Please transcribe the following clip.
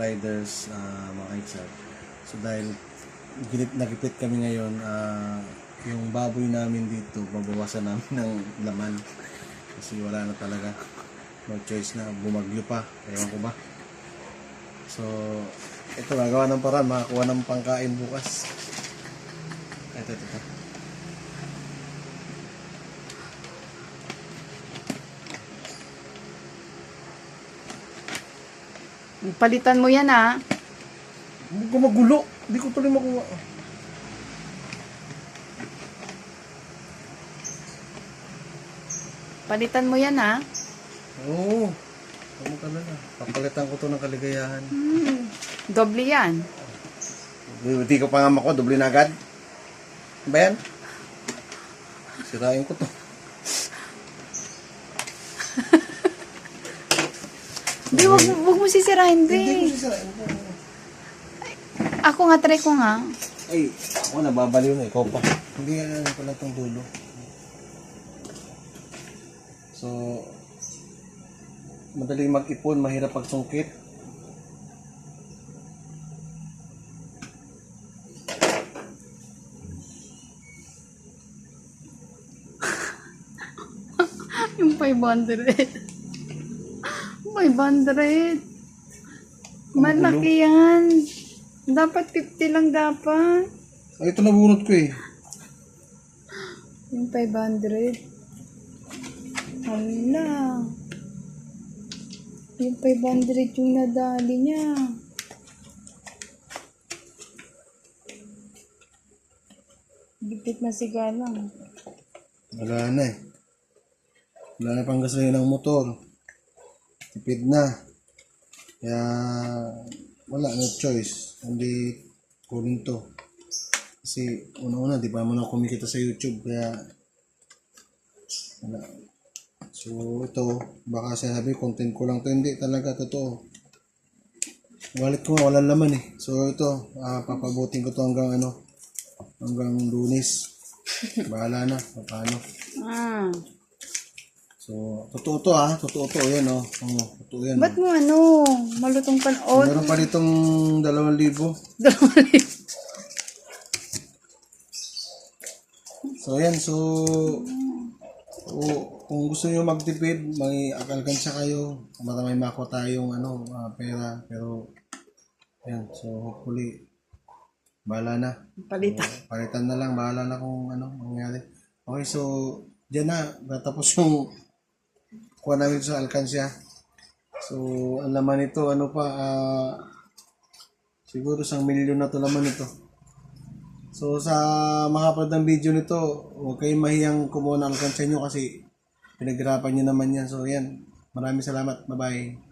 riders, ah, mga kaitsar. So dahil gilip, nagipit kami ngayon, ah, yung baboy namin dito, babawasan namin ng laman. Kasi wala na talaga. No choice na, bumagyo pa. Ewan ko ba. So, ito, gagawa ng paraan, makakuha ng pangkain bukas. Ito, ito, ito. Palitan mo yan ah. Huwag ko magulo. Hindi ko tuloy makuha. Palitan mo yan ah. Oo. Ano ka na Papalitan ko to ng kaligayahan. Hmm. Doble yan. Hindi ko pa nga mako, doble na agad. Ano Ba yan? Sirain ko to. Di, wag, wag mo sisirahin, Hindi ko ko. Ako nga, try ko nga. Ay, ako nababaliw na. Ikaw pa. Hindi yan ko lang itong dulo. So, madaling mag-ipon, mahirap pagsungkit. Yung 500. 500. Malaki yan. Dapat 50 lang dapat. Ay, ito nabunot ko eh. Yung 500. Hala. Yung 500 yung nadali niya. Bigtit na sigalang. Wala na eh. Wala na pang gasolina ng motor. Tipid na. Kaya wala no choice. Hindi kunin to. Kasi una-una, di pa mo na kumikita sa YouTube. Kaya wala. So ito, baka sabi content ko lang to. Hindi talaga totoo. Wallet ko walang laman eh. So ito, ah, papabutin ko to hanggang ano, hanggang lunes. Bahala na, paano. Ah. So, totoo to ah. Totoo to. Yan oh. Oo, totoo yan. Ba't mo ano? Malutong pan... Oh, Meron pa ditong dalawang libo. dalawa So, yan. So, o, kung gusto niyo magtipid, may alkansya kayo. Baka may makuha tayong ano, ah, pera. Pero, yan. So, hopefully, bahala na. Palitan. Palitan na lang. Bahala na kung ano, mangyari. Okay, so, dyan na. Natapos yung kuha namin sa alkansya. So, ang laman nito, ano pa, ah, siguro isang milyon na to laman nito. So, sa makapad ng video nito, huwag kayong mahiyang kumuha ng alkansya nyo kasi pinaghirapan nyo naman yan. So, yan. Maraming salamat. Bye-bye.